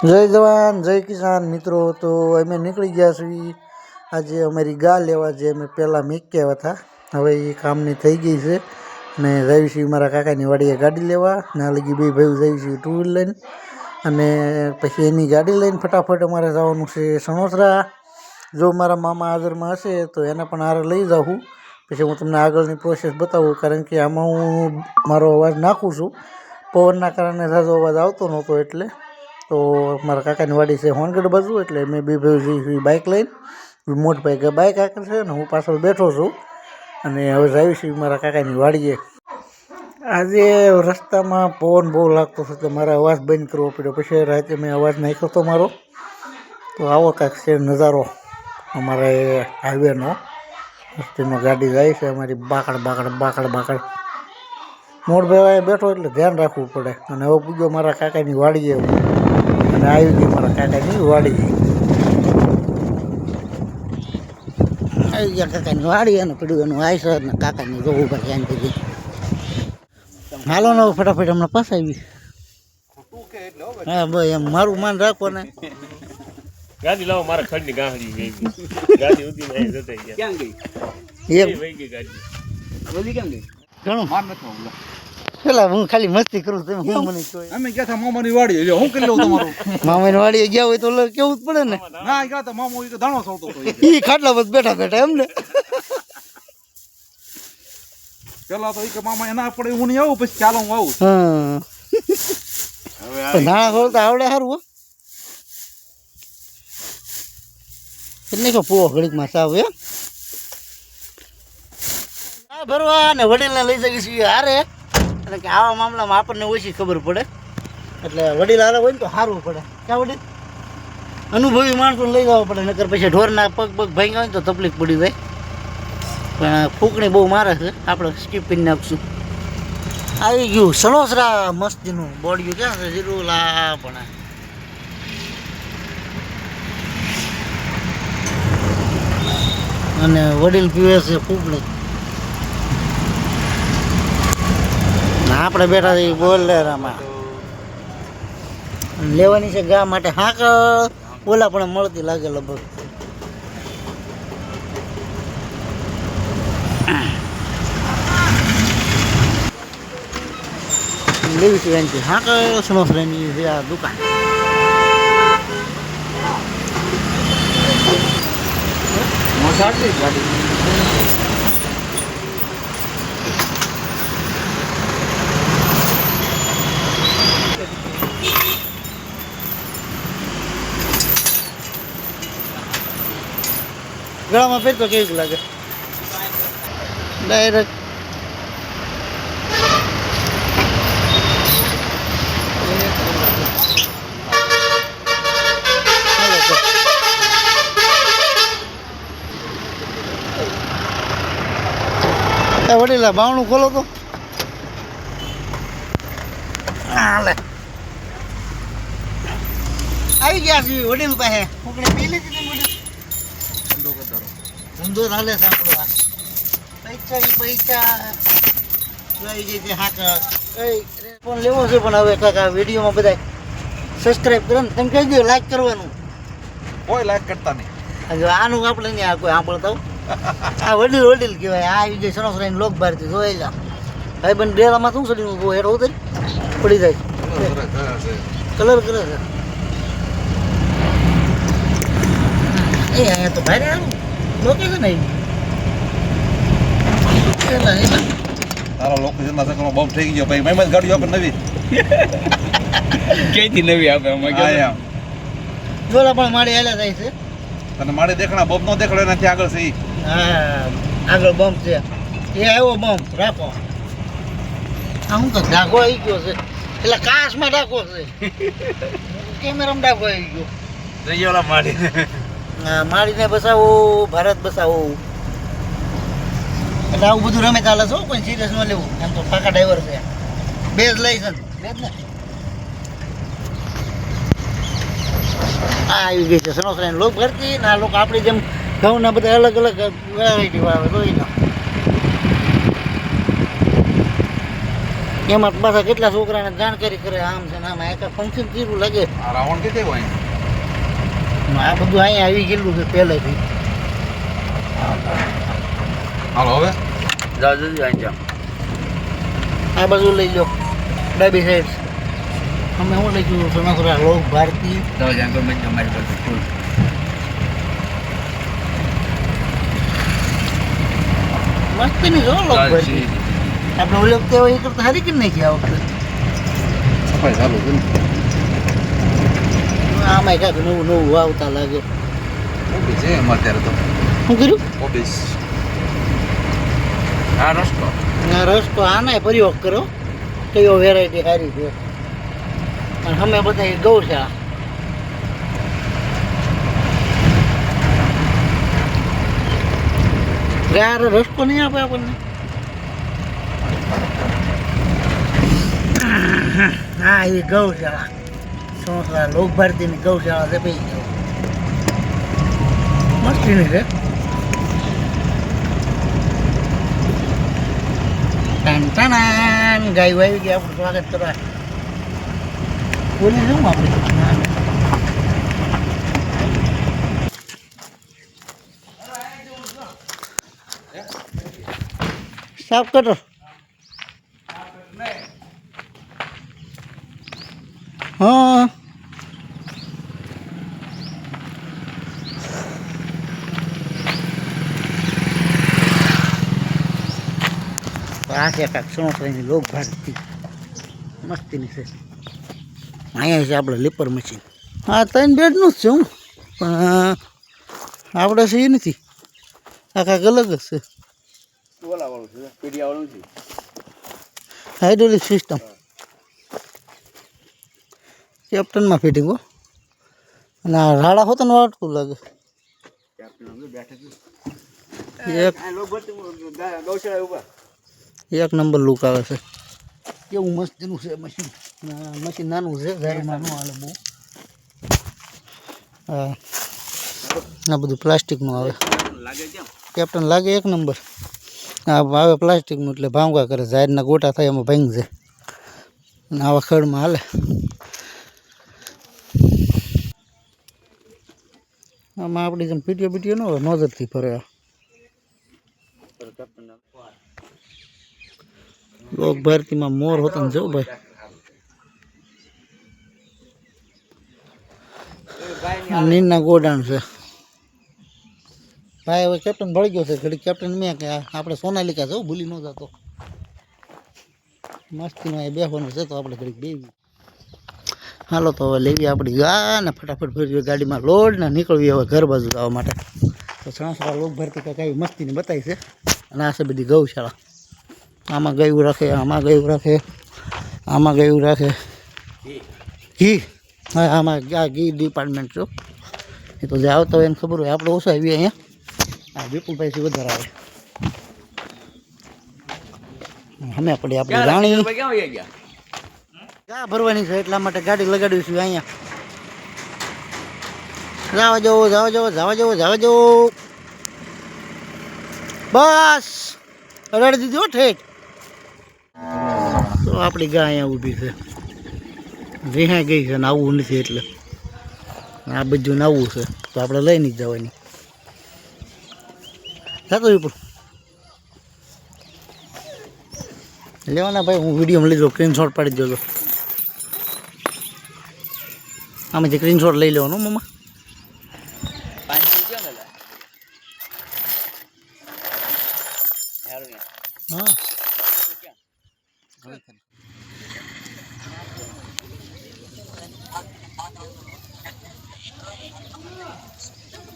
જય જવાન, જય કિસાન મિત્રો. તો અમે નીકળી ગયા છીએ. આજે અમારી ગા લેવા જે અમે પહેલાં મેક્યા હતા. હવે એ કામની થઈ ગઈ છે. અને જઈશું મારા કાકાની વાડીએ ગાડી લેવા. ના લગી બે ભાઈ જઈશું ટુ વ્હીલ લઈને. અને પછી એની ગાડી લઈને ફટાફટ અમારે જવાનું છે સણોસરા. જો મારા મામા હાજરમાં હશે તો એને પણ હારે લઈ જાઉં પછી હું તમને આગળની પ્રોસેસ બતાવું, કારણ કે આમાં હું મારો અવાજ નાખું છું. પવનના કારણે ઝાઝો અવાજ આવતો નહોતો એટલે. તો મારા કાકાની વાડી છે હોનગઢ બાજુ, એટલે મેં બે ભાઈ જઈશું બાઇક લઈને મોટભાઈ કે બાઇક આગળ છે ને હું પાછળ બેઠો છું. અને હવે જઈશું મારા કાકાની વાડીએ. આજે રસ્તામાં પવન બહુ લાગતો હતો તો મારે અવાજ બંધ કરવો પડ્યો. પછી રાતે મેં અવાજ નાખ્યો હતો મારો. તો આવો કાંઈક છે નજારો અમારે હાઈવેનો. રસ્તીમાં ગાડી જાય છે, અમારી બાકડ બાકડ બાકડ બાકડ. મોડભાઈ બેઠો એટલે ધ્યાન રાખવું પડે. અને હવે પૂજો મારા કાકાની વાડીએ. અને આવી ગઈ મારા કાકાની વાડી. આવી ગયા કાકાની વાડી અને પડ્યું એનું આઈસર ને કાકાની જોવું ભાઈ કીધી હાલો ને હવે ફટાફટ હમણાં પાસ આવી હા ભાઈ એમ મારું માન રાખો ને. ગાડી લાવો મારા ખડની ગાંહડી ગઈ ગાડી ઉધી નહીં જતા ગયા ક્યાં ગઈ? એક વહી ગઈ ગાડી. બધી કેમ ગઈ? ઘણું. માર નથી. પેલા હું ખાલી મસ્તી કરું તમે હું મને કહો. અમે ગયા હતા મામાની વાડી એટલે હું કરી લઉં તમારું? મામાની વાડી ગયા હોય તો કેવું જ પડે ને? ના ગયા હતા મામો ઈ કે દાણો સળતો હતો ઈ. ખાટલા બસ બેઠા બેઠા એમ ને પેલા તો કે મામા એના પડે હું નહીં આવું પછી ચાલો હું આવું. હા. ધાણા ખોલતા આવડે સારું હો. એટલે કે પૂવો ઘડીકમાં સાવ એમ ભરવા ને વડીલને લઈ જઈશું હારે. એટલે કે આવા મામલામાં આપણને ઓછી ખબર પડે. એટલે વડીલ હારે હોય ને તો સારું પડે. ક્યાં વડીલ? અનુભવી માણસોને લઈ જવા પડે, નકર પછી ઢોરના પગ પગ ભાંગ્યા હોય ને તો તકલીફ પડી જાય. પણ ફૂંકણી બહુ મારે છે. આપણે સ્કીપિંગ નાખશું. આવી ગયું. સણોસરા મસ્તીનું બોડિયું ક્યાં છે? જીરું લા પણ અને વડીલ પીવે છે ફૂકણી. આપણે બેઠા છીએ બોલેરામાં. લેવાની છે ગા માટે હાક. ઓલા પણ મળતી લાગે લગભગ. લેવી છે એનથી હાક. સણોસરાની છે આ દુકાન. મોસાડની ગાડી. ગળામાં પહેરતો કેવું લાગે? ડાયરેક્ટ વડીલા, બાવણું ખોલો તો. આવી ગયા છે વડીલ પાસે. પી લીધી ઊંધો ચાલે છે આપણો આ. પૈસા પૈસા જોઈ ગઈ છે હાક. ફોન લેવો છે પણ હવે કાકા વિડીયોમાં બધા સબસ્ક્રાઇબ કરો ને તમે કહી દો લાઈક કરવાનું. કોઈ લાયક કરતા નહીં. આનું આપણે નહીં આ કોઈ સાંભળતા. આ વડીલ વડીલ કહેવાય આ આવી સણસરાઈ લોક ભારતી જોઈ જા. ભાઈ બંધ ડેરામાં શું ચડી બહુ હેઠ ઉતરી. પડી જાય. કલર કરે છે. એ અહીંયા તો ભાઈ આવું લોકેશન આવી એલા એલા તારા લોકેશન ના સકનો બોમ્બ થઈ ગયો. ભાઈ મહેમદ ગાડી આપે નવી ક્યાંથી નવી આપે અમારે આ એમ. જોલા પણ માડી હેલા જાય છે. તને મારે દેખણા બોમ્બ નો દેખડે નથી આગળ સી ઈ. હા આગળ બમ્પ છે. એ આવ્યો બમ્પ રાખો. આ હું તો ડાઘો આવી ગયો છે. એટલે કાશમાં ડાઘો છે. કેમેરામાં ડાઘો આવી ગયો. જઈએ ઓલા માડી હા, મારીને બસાવો ભારત બસાવો. એટલે આવું બધું રમે ચાલે છો કોઈ સિરિયસ ન લેવું. એમ તો પાકા ડ્રાઈવર છે. બેઝ લઈ બેઝ ને. આ આવી ગઈ છે સનોસરાની લોક ભરતી ને આ લોકો આપણી જેમ ઘઉંના બધા અલગ અલગ વેરાયટી વાવે જોઈ લો એમાં પાછા કેટલા છોકરાને જાણકારી કરે આમ છે ને આમ. એક ફંક્શન જેવું લાગે. રાવણ કે હોય? આ બધું અહીંયા આવી ગયેલું છે પહેલેથી. હાલો હવે. જાઓ જજો અહીં જાઓ. આ બાજુ લઈ લો. ડાબી સાઈડ અમે શું તમે ખરા લોક ભારતી. જાઓ જ્યાં ગમે તમારી અમારી પાસે ફૂલ. મસ્તીની જો લોક ભારતી. આપણે ઓલી વખતે હોય એ કરતા સારી કે નહીં આ વખતે? સફાઈ ચાલુ છે ને. આમાં કાંઈક નવું નવું આવતા લાગે. ઓફિસ છે એમાં અત્યારે તો. શું કર્યું? ઓફિસ આ રસ્તો. આ રસ્તો આનાય પ્રયોગ કરો. કયો વેરાયટી સારી છે. અને અમે બધા ગૌશાળા યાર રસ્તો નહીં આપે આપણને. હા એ ગૌશાળા સોસલા લોક ભારતીની ગૌશાળા છે ભાઈ મસ્તીની છે ટાણાન ગાય આવી ગયા. આપણું સ્વાગત કરવા. બોલી શું આપણે સાફ કરો. હા. છે કાંક સોનસરાની લોક ભારતી મસ્તીની છે. અહીંયા છે આપણે લીપર મશીન. હા ત્રણ બેડનું જ છે હું. પણ આપણે છે એ નથી. આ કાંઈક અલગ જ છે. હાઇડ્રોલિક સિસ્ટમ કેપ્ટનમાં ફિટિંગ હો. અને આ રાડા હોત ને વાટકું લાગે. એક નંબર લુક આવે છે. કેવું મસ્તીનું છે મશીન મશીન નાનું છે ઘરમાં ન હાલે બહુ. હા. આ બધું પ્લાસ્ટિકનું આવે. કેપ્ટન લાગે એક નંબર. આ આવે પ્લાસ્ટિકનું એટલે ભાંગવા કરે ઝાડના ગોટા થાય એમાં ભાંગ જાય અને આવા ખડમાં હાલે. આમાં આપણી જેમ પીટીઓ પીટીઓ ન હોય નોઝરથી ફરે લોક ભારતીમાં મોર હોતો ને જો ભાઈ. નીરના ગોડાણ છે. ભાઈ, હવે કેપ્ટન ભળી ગયો છે ઘડી કેપ્ટન મેં કે આપણે સોનાલિકા જવું, ભૂલી ન જતો. મસ્તીમાં એ બેસવાનું છે તો આપણે ઘડીક બેવી હાલો તો હવે લેવી આપણી ગા ને ફટાફટ ભરવી ગાડીમાં લોડ ને નીકળવી હવે ઘર બાજુ જવા માટે. તો સણસરા લોક ભરતી કાંઈક આવી મસ્તીની બતાવી છે. અને આ છે બધી ગૌશાળા. આમાં ગયું રાખે આમાં ગયું રાખે આમાં ગયું રાખે. ઘી. હા આમાં આ ઘી ડિપાર્ટમેન્ટ છો. એ તો જે આવતા હોય એને ખબર હોય. આપણે ઓછા આવીએ અહીંયા. હા વિપુલભાઈથી વધારે આવે. અમે પડી આપણે રાણી. વહી ભરવાની છે, એટલા માટે ગાડી લગાડ્યું છે અહીંયા. જવા જવો જવા જવો જવા જવો જવા જવો. બસ. રડ દીધી ઠેઠ. તો આપણી ગા અહીંયા ઊભી છે. વિહાઈ ગઈ છે ને આવવું નથી એટલે. આ બધું નાવું છે. તો આપણે લઈને જ જવાની. થતું વિપુલ લેવાના ભાઈ, હું વીડિયો લીધો સ્ક્રીનશોટ પાડી દેજો આમાંથી સ્ક્રીનશોટ લઈ લેવાનો મમ્મા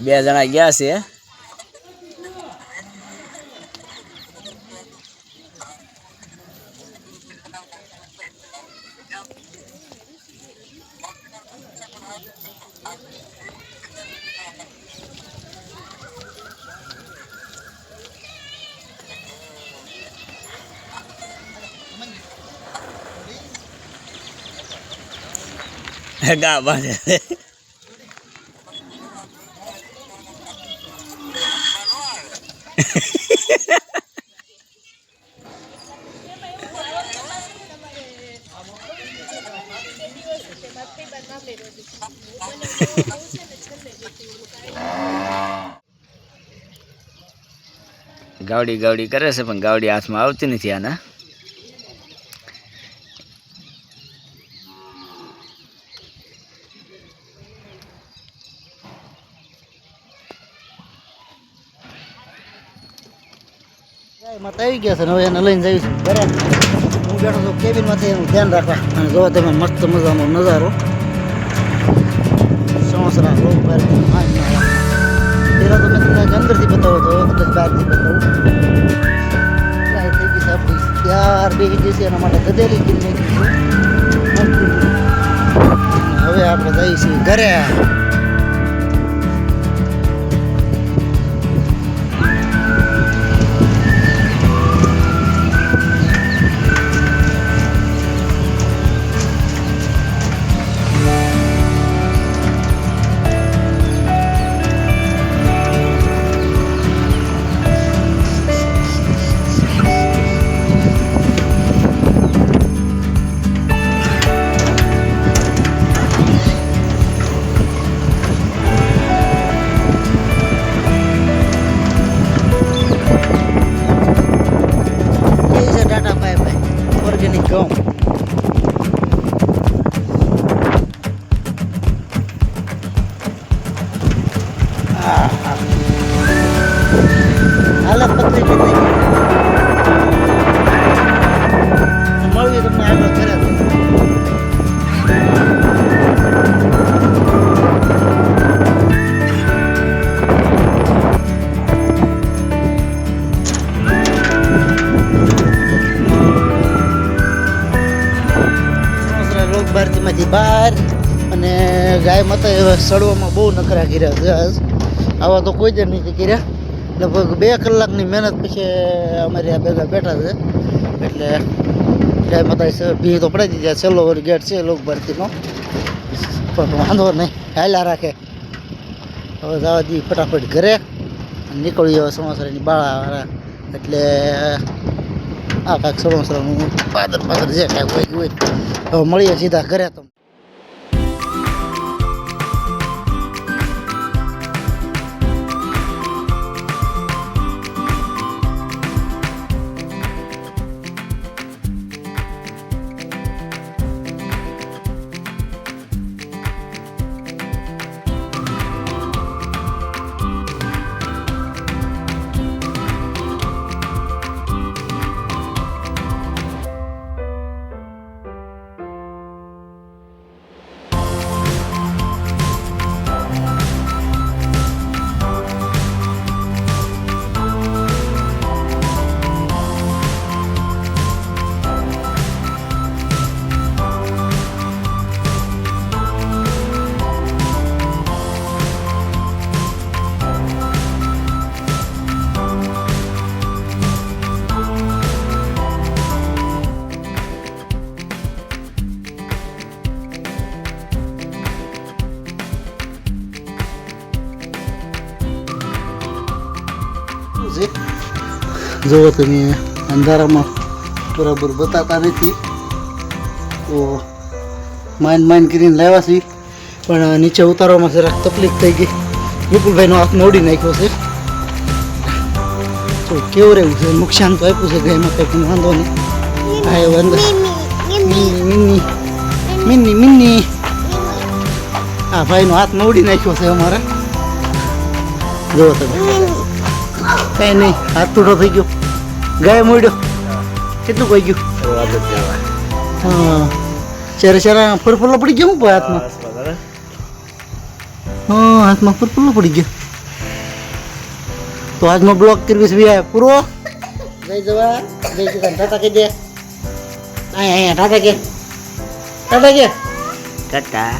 બે જણા ગયા છે. ગા બાજે ગાવડી ગાવડી કરે છે પણ ગાવડી હાથમાં આવતી નથી આના. આવી ગયા છે હવે એને લઈને જઈશું. બરાબર. હું બેઠો છું કેબિનમાંથી એનું ધ્યાન રાખવા. અને જોવા તમે મસ્ત મજાનો નજારો. સોસરા લોક બહાર પહેલાં તો મેં તમને અંદરથી બતાવો તો હવે કદાચ બહારથી બતાવું. આપણી ત્યાર બેસી જશે એના માટે ગધેલી ગીર નાખી હવે આપણે જઈશું ઘરે. બહાર અને ગાય માતા એવા સડવામાં બહુ નખરા કર્યા છે આવા તો કોઈ જ નથી કર્યા. લગભગ બે કલાકની મહેનત પછી અમારે આ ભેગા બેઠા છે. એટલે ગાય માતા ભી તો પડાઈ દીધા. છેલ્લો ગેટ છે લોક ભરતીનો. પણ વાંધો નહીં. હાલ્યા રાખે. હવે જવા દી ફટાફટ ઘરે. નીકળી હવે સમોસરાની બાળા એટલે આ કાંઈક સમોસરાનું પાદર પાદર જે કાંઈક હોય હોય હવે મળીએ સીધા ઘરે તો. જુઓ તમે અંધારામાં બરાબર બતાતા નથી. તો માઇન માઇન કરીને લાવ્યા છીએ પણ નીચે ઉતારવામાં જરાક તકલીફ થઈ ગઈ. વિપુલભાઈનો હાથ મોડી નાખ્યો છે. તો કેવું રહેવું છે? નુકસાન તો આપ્યું છે ગાયમાં કંઈક વાંધો નહીં. હા એ વાંધો. મિન્ની મિની મિની મિની. હા ભાઈનો હાથ મોડી નાખ્યો છે અમારે. જુઓ તમે. કઈ નહીં હાથ તૂટો થઈ ગયો ગાય મોડ્યો કેટલું કોઈ ગયું હા ચારે ચારા ફરફરલો પડી ગયો હું ભાઈ હાથમાં હા હાથમાં ફરફરલો પડી ગયો તો આજનો બ્લોગ કરવીશ ભાઈ પૂરો જય જવા જય જવાન ટાટા કહી દે અહીંયા અહીંયા ટાટા કે ટાટા કે ટાટા